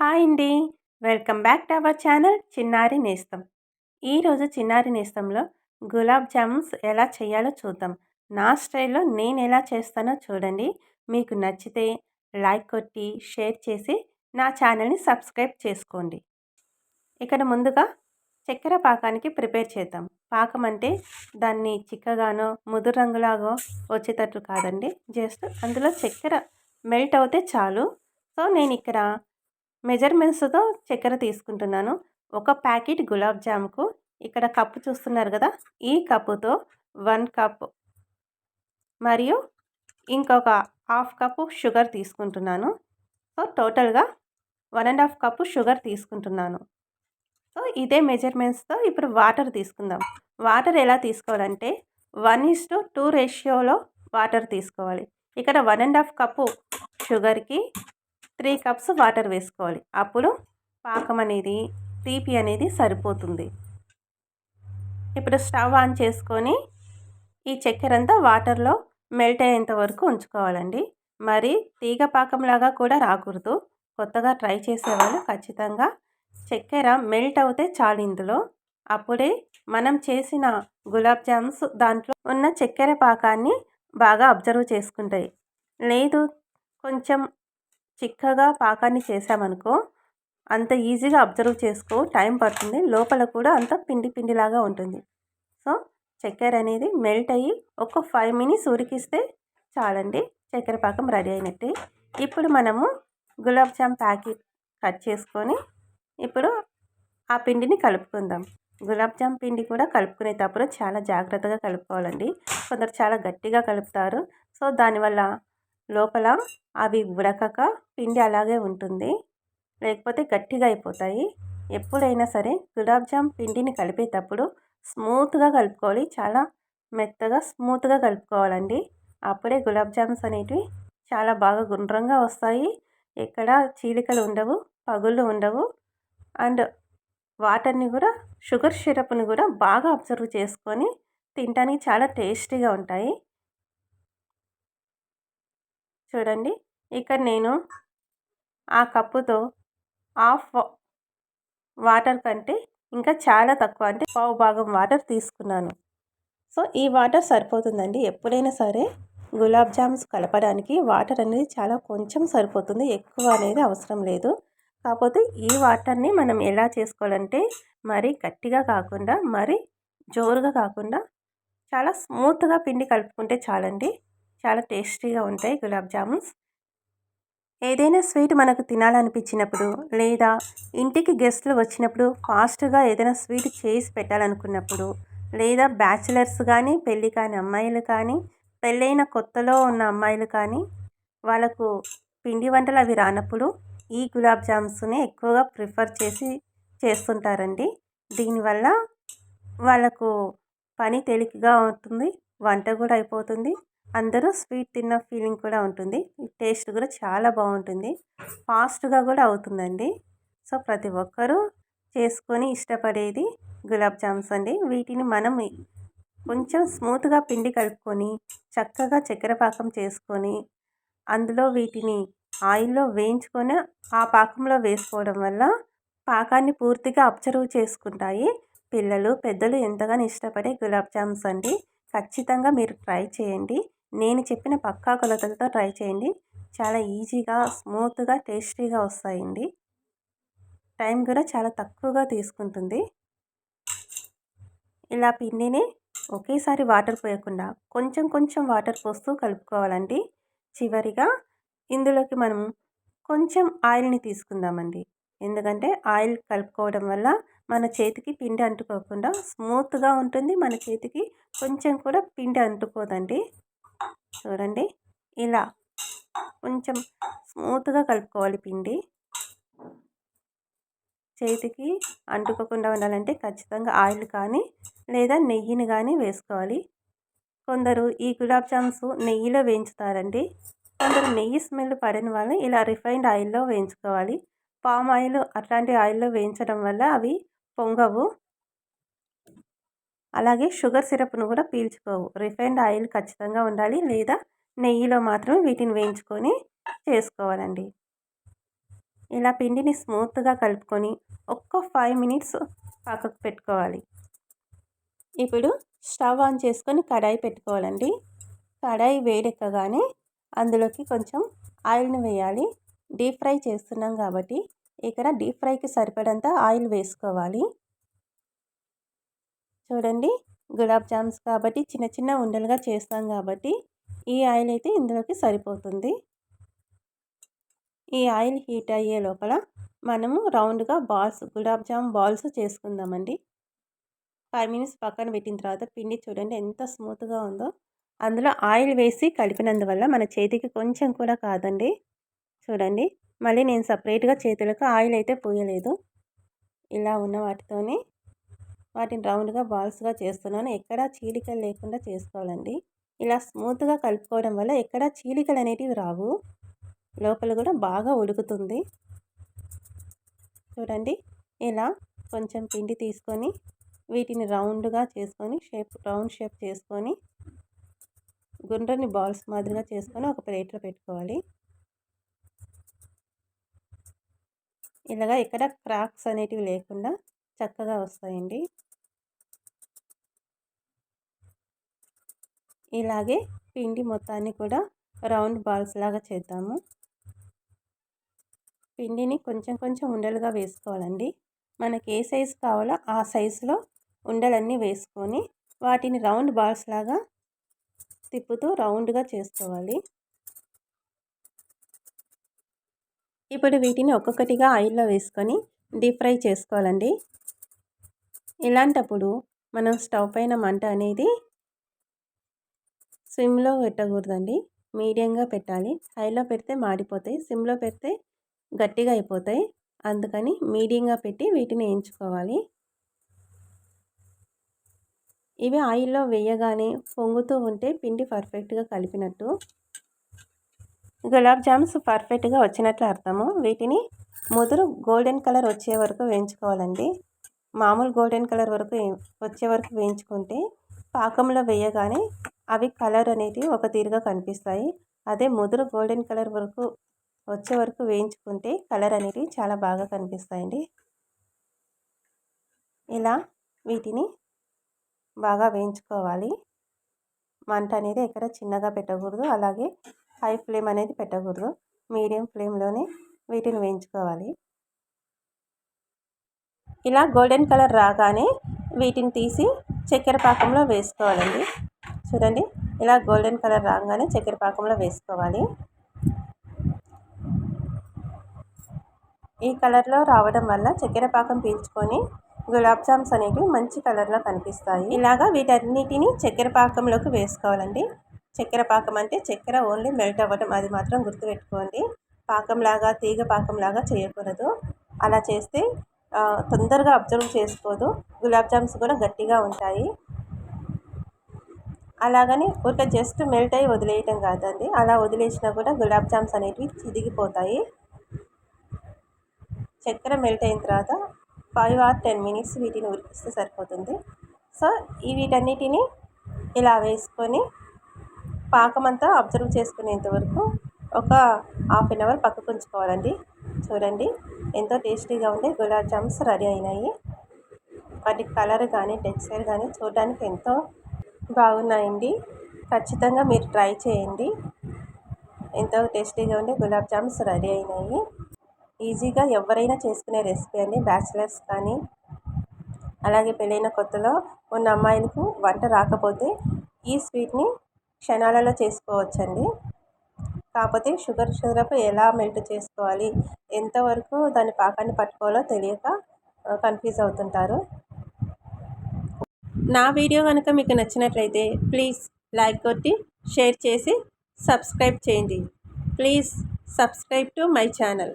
Hi అండి. Welcome back to our channel Chinnari Nestham. ఈరోజు చిన్నారి నేస్తంలో గులాబ్ జామున్స్ ఎలా చేయాలో చూద్దాం. నా స్టైల్లో నేను ఎలా చేస్తానో చూడండి. మీకు నచ్చితే లైక్ కొట్టి షేర్ చేసి నా ఛానల్ని సబ్స్క్రైబ్ చేసుకోండి. ఇక్కడ ముందుగా చక్కెర పాకానికి ప్రిపేర్ చేద్దాం. పాకం అంటే దాన్ని చిక్కగానో ముదురు రంగులాగో వచ్చేటట్టు కాదండి. జస్ట్ అందులో చక్కెర మెల్ట్ అవుతే చాలు. సో నేను ఇక్కడ మెజర్మెంట్స్తో చక్కెర తీసుకుంటున్నాను. ఒక ప్యాకెట్ గులాబ్ జామ్కు. ఇక్కడ కప్పు చూస్తున్నారు కదా ఈ కప్పుతో వన్ కప్ మరియు ఇంకొక హాఫ్ కప్పు షుగర్ తీసుకుంటున్నాను. సో టోటల్గా one and half cup sugar తీసుకుంటున్నాను. సో ఇదే మెజర్మెంట్స్తో ఇప్పుడు వాటర్ తీసుకుందాం. వాటర్ ఎలా తీసుకోవాలంటే వన్ ఇస్ టు టూ రేషియోలో వాటర్ తీసుకోవాలి. ఇక్కడ వన్ అండ్ హాఫ్ కప్పు షుగర్కి త్రీ కప్స్ వాటర్ వేసుకోవాలి. అప్పుడు పాకం అనేది తీపి అనేది సరిపోతుంది. ఇప్పుడు స్టవ్ ఆన్ చేసుకొని ఈ చక్కెర అంతా వాటర్లో మెల్ట్ అయ్యేంత వరకు ఉంచుకోవాలండి. మరి తీగ పాకంలాగా కూడా రాకూడదు. కొత్తగా ట్రై చేసేవాళ్ళు ఖచ్చితంగా చక్కెర మెల్ట్ అవుతే చాలు ఇందులో. అప్పుడే మనం చేసిన గులాబ్ జామ్స్ దాంట్లో ఉన్న చక్కెర పాకాన్ని బాగా అబ్జర్వ్ చేసుకుంటాయి. లేదు కొంచెం చిక్కగా పాకాన్ని చేసామనుకో అంత ఈజీగా అబ్జర్వ్ చేసుకో టైం పడుతుంది లోపల కూడా అంత పిండి పిండిలాగా ఉంటుంది. సో చక్కెర అనేది మెల్ట్ అయ్యి ఒక ఫైవ్ మినిట్స్ ఉడికిస్తే చాలండి చక్కెర పాకం రెడీ అయినట్టే. ఇప్పుడు మనము గులాబ్ జామ్ ప్యాకెట్ కట్ చేసుకొని ఇప్పుడు ఆ పిండిని కలుపుకుందాం. గులాబ్ జామ్ పిండి కూడా కలుపుకునేటప్పుడు చాలా జాగ్రత్తగా కలుపుకోవాలండి. కొందరు చాలా గట్టిగా కలుపుతారు. సో దానివల్ల లోపల అవి ఉడకక పిండి అలాగే ఉంటుంది. లేకపోతే గట్టిగా అయిపోతాయి. ఎప్పుడైనా సరే గులాబ్ జామ్ పిండిని కలిపేటప్పుడు స్మూత్గా కలుపుకోవాలి. చాలా మెత్తగా స్మూత్గా కలుపుకోవాలండి. అప్పుడే గులాబ్ జామ్స్ అనేటివి చాలా బాగా గుండ్రంగా వస్తాయి. ఎక్కడ చీలికలు ఉండవు పగుళ్ళు ఉండవు. అండ్ వాటర్ని కూడా షుగర్ సిరప్ని కూడా బాగా అబ్జర్వ్ చేసుకొని తినడానికి చాలా టేస్టీగా ఉంటాయి. చూడండి. ఇక్కడ నేను ఆ కప్పుతో హాఫ్ వాటర్ కంటే ఇంకా చాలా తక్కువ అంటే పావు భాగం వాటర్ తీసుకున్నాను. సో ఈ వాటర్ సరిపోతుందండి. ఎప్పుడైనా సరే గులాబ్ జామ్స్ కలపడానికి వాటర్ అనేది చాలా కొంచెం సరిపోతుంది. ఎక్కువ అనేది అవసరం లేదు. కాకపోతే ఈ వాటర్ని మనం ఎలా చేసుకోవాలంటే మరీ గట్టిగా కాకుండా మరీ జోరుగా కాకుండా చాలా స్మూత్గా పిండి కలుపుకుంటే చాలండి. చాలా టేస్టీగా ఉంటాయి గులాబ్ జామున్స్. ఏదైనా స్వీట్ మనకు తినాలనిపించినప్పుడు లేదా ఇంటికి గెస్ట్లు వచ్చినప్పుడు ఫాస్ట్గా ఏదైనా స్వీట్ చేసి పెట్టాలనుకున్నప్పుడు లేదా బ్యాచిలర్స్ కానీ పెళ్ళి కాని అమ్మాయిలు కానీ పెళ్ళైన కొత్తలో ఉన్న అమ్మాయిలు కానీ వాళ్ళకు పిండి వంటలు అవి రానప్పుడు ఈ గులాబ్ జామ్స్ని ఎక్కువగా ప్రిఫర్ చేసి చేస్తుంటారండి. దీనివల్ల వాళ్ళకు పని తేలికగా ఉంటుంది వంట కూడా అయిపోతుంది. అందరూ స్వీట్ తిన్న ఫీలింగ్ కూడా ఉంటుంది. టేస్ట్ కూడా చాలా బాగుంటుంది. ఫాస్ట్గా కూడా అవుతుందండి. సో ప్రతి ఒక్కరూ చేసుకొని ఇష్టపడేది గులాబ్ జామ్స్ అండి. వీటిని మనం కొంచెం స్మూత్గా పిండి కలుపుకొని చక్కగా చక్కెర పాకం చేసుకొని అందులో వీటిని ఆయిల్లో వేయించుకొని ఆ పాకంలో వేసుకోవడం వల్ల పాకాన్ని పూర్తిగా అబ్జర్వ్ చేసుకుంటాయి. పిల్లలు పెద్దలు ఎంతగానో ఇష్టపడే గులాబ్ జామ్స్ అండి. ఖచ్చితంగా మీరు ట్రై చేయండి. నేను చెప్పిన పక్కా కొలతలతో ట్రై చేయండి. చాలా ఈజీగా స్మూత్గా టేస్టీగా వస్తాయండి. టైం కూడా చాలా తక్కువగా తీసుకుంటుంది. ఇలా పిండిని ఒకేసారి వాటర్ పోయకుండా కొంచెం కొంచెం వాటర్ పోస్తూ కలుపుకోవాలండి. చివరిగా ఇందులోకి మనం కొంచెం ఆయిల్ని తీసుకుందామండి. ఎందుకంటే ఆయిల్ కలుపుకోవడం వల్ల మన చేతికి పిండి అంటుకోకుండా స్మూత్గా ఉంటుంది. మన చేతికి కొంచెం కూడా పిండి అంటుకోదండి. చూడండి. ఇలా కొంచెం స్మూత్గా కలుపుకోవాలి పిండి. చేతికి అంటుకోకుండా ఉండాలంటే ఖచ్చితంగా ఆయిల్ కానీ లేదా నెయ్యిని కానీ వేసుకోవాలి. కొందరు ఈ గులాబ్ జామ్స్ నెయ్యిలో వేయించుతారండి. కొందరు నెయ్యి స్మెల్ పడిన వాళ్ళు ఇలా రిఫైన్డ్ ఆయిల్లో వేయించుకోవాలి. పామ్ ఆయిల్ అట్లాంటి ఆయిల్లో వేయించడం వల్ల అవి పొంగవు. అలాగే షుగర్ సిరప్ను కూడా పీల్చుకోవు. రిఫైన్డ్ ఆయిల్ ఖచ్చితంగా ఉండాలి లేదా నెయ్యిలో మాత్రం వీటిని వేయించుకొని చేసుకోవాలండి. ఇలా పిండిని స్మూత్గా కలుపుకొని ఒక్క ఫైవ్ మినిట్స్ పక్కకు పెట్టుకోవాలి. ఇప్పుడు స్టవ్ ఆన్ చేసుకొని కడాయి పెట్టుకోవాలండి. కడాయి వేడెక్కగానే అందులోకి కొంచెం ఆయిల్ని వేయాలి. డీప్ ఫ్రై చేస్తున్నాం కాబట్టి ఇక్కడ డీప్ ఫ్రైకి సరిపడంత ఆయిల్ వేసుకోవాలి. చూడండి. గులాబ్ జామ్స్ కాబట్టి చిన్న చిన్న ఉండలుగా చేస్తాం కాబట్టి ఈ ఆయిల్ అయితే ఇందులోకి సరిపోతుంది. ఈ ఆయిల్ హీట్ అయ్యే లోపల మనము రౌండ్గా బాల్స్ గులాబ్ జామ్ బాల్స్ చేసుకుందామండి. ఫైవ్ మినిట్స్ పక్కన పెట్టిన తర్వాత పిండి చూడండి ఎంత స్మూత్గా ఉందో. అందులో ఆయిల్ వేసి కలిపినందువల్ల మన చేతికి కొంచెం కూడా కాదండి. చూడండి. మళ్ళీ నేను సపరేట్గా చేతులకు ఆయిల్ అయితే పోయలేదు. ఇలా ఉన్న వాటితోనే వాటిని రౌండ్గా బాల్స్గా చేస్తున్నాను. ఎక్కడా చీలికలు లేకుండా చేసుకోవాలండి. ఇలా స్మూత్గా కలుపుకోవడం వల్ల ఎక్కడా చీలికలు అనేటివి రావు. లోపల కూడా బాగా ఉడుకుతుంది. చూడండి ఇలా కొంచెం పిండి తీసుకొని వీటిని రౌండ్గా చేసుకొని షేప్ రౌండ్ షేప్ చేసుకొని గుండ్రని బాల్స్ మాదిరిగా చేసుకొని ఒక ప్లేట్లో పెట్టుకోవాలి. ఇలాగా ఎక్కడ క్రాక్స్ అనేటివి లేకుండా చక్కగా వస్తాయండి. ఇలాగే పిండి మొత్తాన్ని కూడా రౌండ్ బాల్స్ లాగా చేద్దాము. పిండిని కొంచెం కొంచెం ఉండలుగా వేసుకోవాలండి. మనకి ఏ సైజు కావాలో ఆ సైజులో ఉండలన్నీ వేసుకొని వాటిని రౌండ్ బాల్స్ లాగా తిప్పుతూ రౌండ్గా చేసుకోవాలి. ఇప్పుడు వీటిని ఒక్కొక్కటిగా ఆయిల్లో వేసుకొని డీప్ ఫ్రై చేసుకోవాలండి. ఇలాంటప్పుడు మనం స్టవ్ పైన మంట అనేది సిమ్లో పెట్టకూడదండి. మీడియంగా పెట్టాలి. హైలో పెడితే మాడిపోతాయి. సిమ్లో పెడితే గట్టిగా అయిపోతాయి. అందుకని మీడియంగా పెట్టి వీటిని వేయించుకోవాలి ఇవి ఆయిల్లో వేయగానే పొంగుతూ ఉంటే పిండి పర్ఫెక్ట్గా కలిపినట్టు. గులాబ్ జామ్స్ పర్ఫెక్ట్గా వచ్చినట్లు అర్థము. వీటిని ముదురు గోల్డెన్ కలర్ వచ్చే వరకు వేయించుకోవాలండి. మామూలు గోల్డెన్ కలర్ వరకు వచ్చే వరకు వేయించుకుంటే పాకంలో వేయగానే అవి కలర్ అనేది ఒక తీరుగా కనిపిస్తాయి. అదే ముదురు గోల్డెన్ కలర్ వరకు వచ్చే వరకు వేయించుకుంటే కలర్ అనేది చాలా బాగా కనిపిస్తాయండి. ఇలా వీటిని బాగా వేయించుకోవాలి. మంట అనేది ఎక్కడ చిన్నగా పెట్టకూడదు. అలాగే హై ఫ్లేమ్ అనేది పెట్టకూడదు. మీడియం ఫ్లేమ్లోనే వీటిని వేయించుకోవాలి. ఇలా గోల్డెన్ కలర్ రాగానే వీటిని తీసి చక్కెర పాకంలో వేసుకోవాలండి. చూడండి ఇలా గోల్డెన్ కలర్ రాగానే చక్కెర పాకంలో వేసుకోవాలి. ఈ కలర్లో రావడం వల్ల చక్కెర పాకం పీల్చుకొని గులాబ్ జామ్స్ అనేవి మంచి కలర్లో కనిపిస్తాయి. ఇలాగా వీటన్నిటిని చక్కెర పాకంలోకి వేసుకోవాలండి. చక్కెర పాకం అంటే చక్కెర ఓన్లీ మెల్ట్ అవ్వడం అది మాత్రం గుర్తుపెట్టుకోండి. పాకంలాగా తీగ పాకంలాగా చేయకూడదు. అలా చేస్తే తొందరగా అబ్జర్వ్ చేసుకోదు. గులాబ్ జామ్స్ కూడా గట్టిగా ఉంటాయి. అలాగని ఒక జస్ట్ మెల్ట్ అయ్యి వదిలేయటం కాదండి. అలా వదిలేసినా కూడా గులాబ్ జామ్స్ అనేటివి చిదిగిపోతాయి. చక్కెర మెల్ట్ అయిన తర్వాత ఫైవ్ ఆర్ టెన్ మినిట్స్ వీటిని ఉరికిస్తే సరిపోతుంది. సో ఈ వీటన్నిటిని ఇలా వేసుకొని పాకమంతా అబ్జర్వ్ చేసుకునేంత వరకు ఒక హాఫ్ అన్ అవర్ పక్కకు ఉంచుకోవాలండి. చూడండి. ఎంతో టేస్టీగా ఉండే గులాబ్ జామ్స్ రెడీ అయినాయి. వాటి కలర్ కానీ టెక్స్చర్ కానీ చూడడానికి ఎంతో బాగున్నాయండి. ఖచ్చితంగా మీరు ట్రై చేయండి. ఎంతో టేస్టీగా ఉండే గులాబ్ జామ్స్ రెడీ అయినాయి. ఈజీగా ఎవరైనా చేసుకునే రెసిపీ అండి. బ్యాచిలర్స్ కానీ అలాగే పెళ్ళైన కొత్తలో ఉన్న అమ్మాయిలకు వంట రాకపోతే ఈ స్వీట్ని క్షణాలలో చేసుకోవచ్చండి. కాకపోతే షుగర్ సిరప్ ఎలా మెల్ట్ చేసుకోవాలి ఎంతవరకు దాని పాకాన్ని పట్టుకోవాలో తెలియక కన్ఫ్యూజ్ అవుతుంటారు. నా వీడియో కనుక మీకు నచ్చినట్లయితే ప్లీజ్ లైక్ కొట్టి షేర్ చేసి సబ్స్క్రైబ్ చేయండి. Please subscribe to my channel.